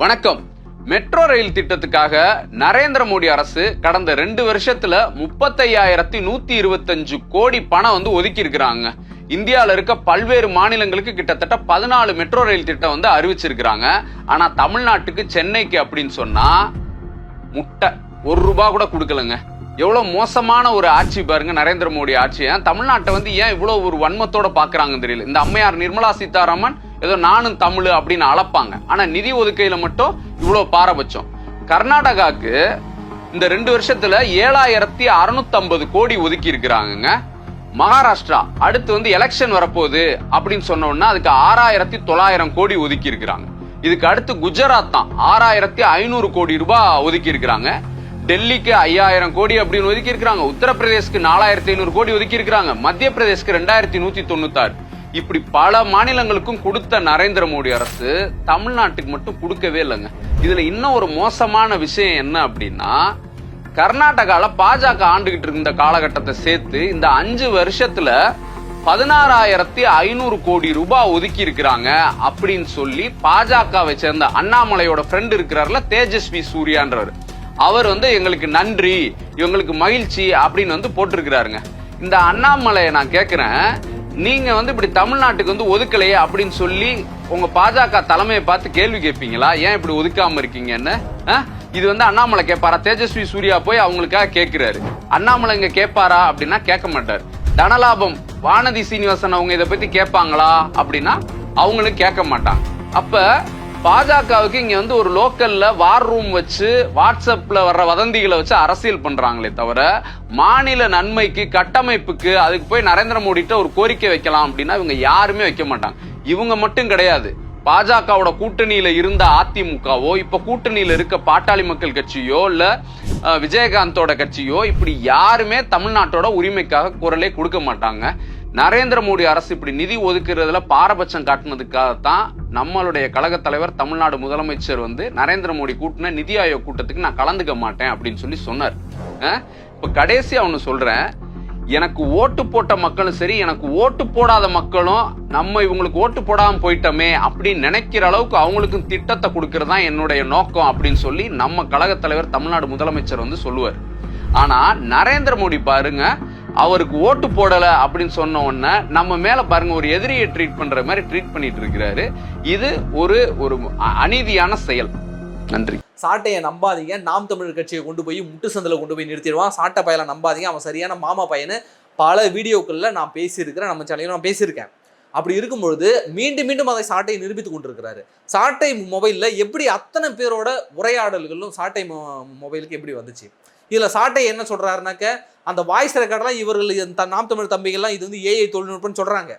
வணக்கம். Metro rail திட்டத்துக்காக நரேந்திர மோடி அரசு கடந்த ரெண்டு வருஷத்துல முப்பத்தையாயிரத்தி நூத்தி இருபத்தஞ்சு கோடி பணம் வந்து ஒதுக்கி இருக்கிறாங்க இந்தியாவில் இருக்க பல்வேறு மாநிலங்களுக்கு கிட்டத்தட்ட பதினாலு மெட்ரோ ரயில் திட்டம் வந்து அறிவிச்சிருக்கிறாங்க. ஆனா தமிழ்நாட்டுக்கு சென்னைக்கு அப்படின்னு சொன்னா முட்டை. ஒரு ரூபா கூட கொடுக்கலங்க. எவ்வளவு மோசமான ஒரு ஆட்சி பாருங்க நரேந்திர மோடி ஆட்சி. தமிழ்நாட்டை வந்து ஏன் இவ்வளவு ஒரு வன்மத்தோட பாக்குறாங்கன்னு தெரியல. இந்த அம்மையார் நிர்மலா சீதாராமன் ஏதோ நானும் தமிழ் அப்படின்னு அளப்பாங்க. ஆனா நிதி ஒதுக்கையில மட்டும் இவ்வளவு பாரபட்சம். கர்நாடகாக்கு இந்த ரெண்டு வருஷத்துல ஏழாயிரத்தி அறுநூத்தி கோடி ஒதுக்கி இருக்கிறாங்க மகாராஷ்டிரா அடுத்து வந்து எலெக்ஷன் வரப்போகுது அப்படின்னு சொன்னோம்னா அதுக்கு ஆறாயிரத்தி தொள்ளாயிரம் கோடி ஒதுக்கி இருக்கிறாங்க. இதுக்கு அடுத்து குஜராத் தான் ஆறாயிரத்தி ஐநூறு கோடி ரூபாய் ஒதுக்கி இருக்கிறாங்க. டெல்லிக்கு ஐயாயிரம் கோடி அப்படின்னு ஒதுக்கி இருக்கிறாங்க. உத்தரப்பிரதேஷ்க்கு நாலாயிரத்தி ஐநூறு கோடி ஒதுக்கி இருக்கிறாங்க. மத்திய பிரதேஷ்க்கு ரெண்டாயிரத்தி நூத்தி தொண்ணூத்தாறு. இப்படி பல மாநிலங்களுக்கும் கொடுத்த நரேந்திர மோடி அரசு தமிழ்நாட்டுக்கு மட்டும் கொடுக்கவே இல்லைங்க. இதுல இன்னும் ஒரு மோசமான விஷயம் என்ன அப்படின்னா கர்நாடகால பாஜக ஆண்டுகிட்டு இருந்த காலகட்டத்தை சேர்த்து இந்த அஞ்சு வருஷத்துல பதினாறாயிரத்தி ஐநூறு கோடி ரூபாய் ஒதுக்கி இருக்கிறாங்க அப்படின்னு சொல்லி பாஜகவை சேர்ந்த அண்ணாமலையோட ஃப்ரெண்ட் இருக்கிறார்ல தேஜஸ்வி சூர்யான்றவர். அவர் வந்து எங்களுக்கு நன்றி இவங்களுக்கு மகிழ்ச்சி அப்படின்னு வந்து போட்டிருக்கிறாருங்க. இந்த அண்ணாமலையை நான் கேட்கிறேன் நீங்க வந்து இப்படி தமிழ்நாட்டுக்கு வந்து ஒதுக்கலையே அப்படின்னு சொல்லி உங்க பாஜக தலைமையை பார்த்து கேள்வி கேட்பீங்களா? ஏன் இப்படி ஒதுக்காம இருக்கீங்கன்னு? இது வந்து அண்ணாமலை கேட்பாரா? தேஜஸ்வி சூர்யா போய் அவங்களுக்காக கேட்கிறாரு. அண்ணாமலை இங்க கேட்பாரா அப்படின்னா கேட்க மாட்டார். தனலாபம் வானதி சீனிவாசன் அவங்க இதை பத்தி கேட்பாங்களா அப்படின்னா அவங்களும் கேட்க மாட்டாங்க. அப்ப பாஜகவுக்கு இங்க வந்து ஒரு லோக்கல்ல வார் ரூம் வச்சு வாட்ஸ்அப்ல வர்ற வதந்திகளை வச்சு அரசியல் பண்றாங்களே தவிர மாநில நன்மைக்கு கட்டமைப்புக்கு அதுக்கு போய் நரேந்திர மோடிட்ட ஒரு கோரிக்கை வைக்கலாம் அப்படின்னா இவங்க யாருமே வைக்க மாட்டாங்க. இவங்க மட்டும் கிடையாது. பாஜகவோட கூட்டணியில இருந்த அதிமுகவோ இப்ப கூட்டணியில இருக்க பாட்டாளி மக்கள் கட்சியோ இல்ல விஜயகாந்தோட கட்சியோ இப்படி யாருமே தமிழ்நாட்டோட உரிமைக்காக குரலே கொடுக்க மாட்டாங்க. நரேந்திர மோடி அரசு இப்படி நிதி ஒதுக்குறதுல பாரபட்சம் காட்டினதுக்காகத்தான் நம்மளுடைய கழக தலைவர் தமிழ்நாடு முதலமைச்சர் வந்து நரேந்திர மோடி கூட்டின நிதி ஆயோக் கூட்டத்துக்கு நான் கலந்துக்க மாட்டேன் அப்படின்னு சொல்லி சொன்னார். இப்போ இப்ப கடைசியா ஒன்னு சொல்றேன். எனக்கு ஓட்டு போட்ட மக்களும் சரி எனக்கு ஓட்டு போடாத மக்களும் நம்ம இவங்களுக்கு ஓட்டு போடாமல் போயிட்டோமே அப்படின்னு நினைக்கிற அளவுக்கு அவங்களுக்கும் திட்டத்தை கொடுக்கறது தான் என்னுடைய நோக்கம் அப்படின்னு சொல்லி நம்ம கழக தலைவர் தமிழ்நாடு முதலமைச்சர் வந்து சொல்லுவார். ஆனா நரேந்திர மோடி பாருங்க அவருக்கு ஓட்டு போடல அப்படின்னு சொன்ன உடனே நம்ம மேல பாருங்க ஒரு எதிரியை ட்ரீட் பண்ற மாதிரி ட்ரீட் பண்ணிட்டு இருக்கிறாரு. இது ஒரு ஒரு அநீதியான செயல். நன்றி. சாட்டையை நம்பாதீங்க. நாம் தமிழர் கட்சியை கொண்டு போய் முட்டு சந்தில் கொண்டு போய் நிறுத்திடுவான். சாட்டை பையலை நம்பாதீங்க. அவன் சரியான மாமா பையனு பல வீடியோக்களில் நான் பேசியிருக்கிறேன். நம்ம சேனலில் நான் பேசியிருக்கேன். அப்படி இருக்கும்பொழுது மீண்டும் மீண்டும் அதை சாட்டையை நிரூபித்து கொண்டிருக்கிறாரு. சாட்டை மொபைலில் எப்படி அத்தனை பேரோட உரையாடல்களும் சாட்டை மொபைலுக்கு எப்படி வந்துச்சு? இதில் சாட்டை என்ன சொல்கிறாருனாக்க அந்த வாய்ஸ் ரெக்கார்டெலாம் இவர்கள் நாம் தமிழ் தம்பிகள்லாம் இது வந்து ஏஐ தொழில்நுட்பம்னு சொல்கிறாங்க